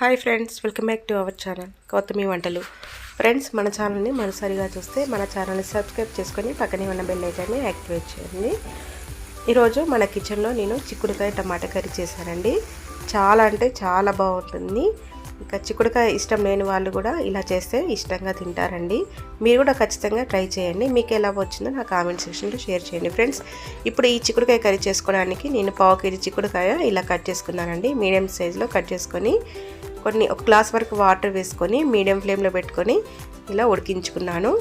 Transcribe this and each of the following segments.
Hi friends welcome back to our channel Gautami వంటలు. Friends మన ఛానల్ని మరోసారిగా చూస్తే మన ఛానల్ని సబ్స్క్రైబ్ చేసుకొని పక్కనే ఉన్న బెల్ ఐకాన్ని యాక్టివేట్ చేయండి. ఈరోజు మన కిచెన్లో నేను చిక్కుడుకాయ టమాటా కర్రీ చేశానండి. చాలా అంటే చాలా బాగుంటుంది. ఇంకా చిక్కుడుకాయ ఇష్టం లేని వాళ్ళు కూడా ఇలా చేస్తే ఇష్టంగా తింటారండి. మీరు కూడా ఖచ్చితంగా ట్రై చేయండి. మీకు ఎలా వచ్చిందో నా కామెంట్ సెక్షన్లో షేర్ చేయండి. ఫ్రెండ్స్ ఇప్పుడు ఈ చిక్కుడుకాయ కర్రీ చేసుకోవడానికి నేను పావు కేజీ చిక్కుడుకాయ ఇలా కట్ చేసుకున్నానండి. మీడియం సైజులో కట్ చేసుకొని కొన్ని ఒక గ్లాస్ వరకు వాటర్ వేసుకొని మీడియం ఫ్లేమ్లో పెట్టుకొని ఇలా ఉడికించుకున్నాను.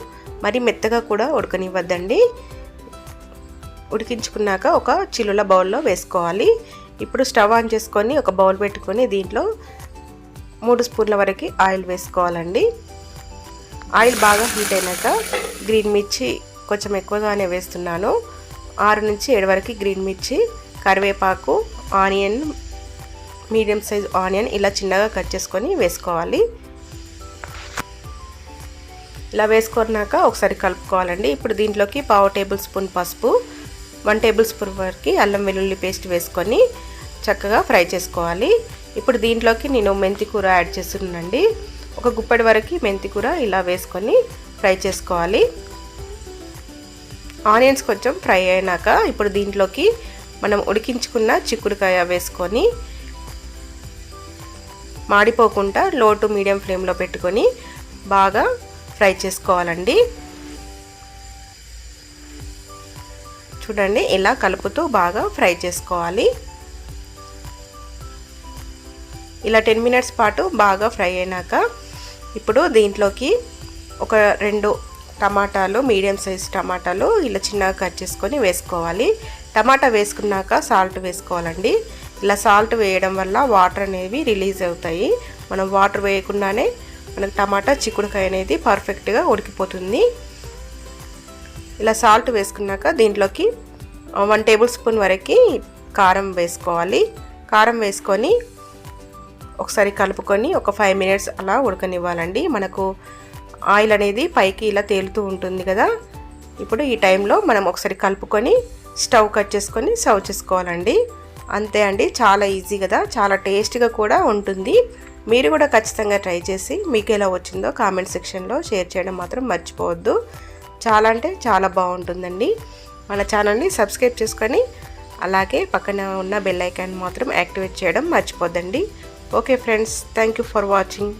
మరి మెత్తగా కూడా ఉడకనివ్వద్దండి. ఉడికించుకున్నాక ఒక చిలుల బౌల్లో వేసుకోవాలి. ఇప్పుడు స్టవ్ ఆన్ చేసుకొని ఒక బౌల్ పెట్టుకొని దీంట్లో మూడు స్పూన్ల వరకు ఆయిల్ వేసుకోవాలండి. ఆయిల్ బాగా హీట్ అయినాక గ్రీన్ మిర్చి కొంచెం ఎక్కువగానే వేస్తున్నాను. ఆరు నుంచి ఏడు వరకు గ్రీన్ మిర్చి కరివేపాకు ఆనియన్ మీడియం సైజ్ ఆనియన్ ఇలా చిన్నగా కట్ చేసుకొని వేసుకోవాలి. ఇలా వేసుకున్నాక ఒకసారి కలుపుకోవాలండి. ఇప్పుడు దీంట్లోకి పావు టేబుల్ స్పూన్ పసుపు వన్ టేబుల్ స్పూన్ వరకు అల్లం వెల్లుల్లి పేస్ట్ వేసుకొని చక్కగా ఫ్రై చేసుకోవాలి. ఇప్పుడు దీంట్లోకి నేను మెంతి కూర యాడ్ చేస్తున్నానండి. ఒక గుప్పటి వరకు మెంతి కూర ఇలా వేసుకొని ఫ్రై చేసుకోవాలి. ఆనియన్స్ కొంచెం ఫ్రై అయినాక ఇప్పుడు దీంట్లోకి మనం ఉడికించుకున్న చిక్కుడుకాయ వేసుకొని మాడిపోకుండా లో టు మీడియం ఫ్లేమ్లో పెట్టుకొని బాగా ఫ్రై చేసుకోవాలండి. చూడండి ఇలా కలుపుతూ బాగా ఫ్రై చేసుకోవాలి. ఇలా టెన్ మినిట్స్ పాటు బాగా ఫ్రై అయినాక ఇప్పుడు దీంట్లోకి ఒక రెండు టమాటాలు మీడియం సైజ్ టమాటాలు ఇలా చిన్నగా కట్ చేసుకొని వేసుకోవాలి. టమాటా వేసుకున్నాక సాల్ట్ వేసుకోవాలండి. ఇలా సాల్ట్ వేయడం వల్ల వాటర్ అనేవి రిలీజ్ అవుతాయి. మనం వాటర్ వేయకుండానే మనకు టమాటా చిక్కుడుకాయ అనేది పర్ఫెక్ట్గా ఉడికిపోతుంది. ఇలా సాల్ట్ వేసుకున్నాక దీంట్లోకి వన్ టేబుల్ స్పూన్ వరకు కారం వేసుకోవాలి. కారం వేసుకొని ఒకసారి కలుపుకొని ఒక ఫైవ్ మినిట్స్ అలా ఉడకనివ్వాలండి. మనకు ఆయిల్ అనేది పైకి ఇలా తేలుతూ ఉంటుంది కదా. ఇప్పుడు ఈ టైంలో మనం ఒకసారి కలుపుకొని స్టవ్ కట్ చేసుకొని సర్వ్ చేసుకోవాలండి. అంతే అండి చాలా ఈజీ కదా చాలా టేస్ట్గా కూడా ఉంటుంది. మీరు కూడా ఖచ్చితంగా ట్రై చేసి మీకు ఎలా వచ్చిందో కామెంట్ సెక్షన్లో షేర్ చేయడం మాత్రం మర్చిపోవద్దు. చాలా అంటే చాలా బాగుంటుందండి. మన ఛానల్ని సబ్స్క్రైబ్ చేసుకొని అలాగే పక్కన ఉన్న బెల్ ఐకాన్ మాత్రం యాక్టివేట్ చేయడం మర్చిపోద్దండి. Okay friends thank you for watching.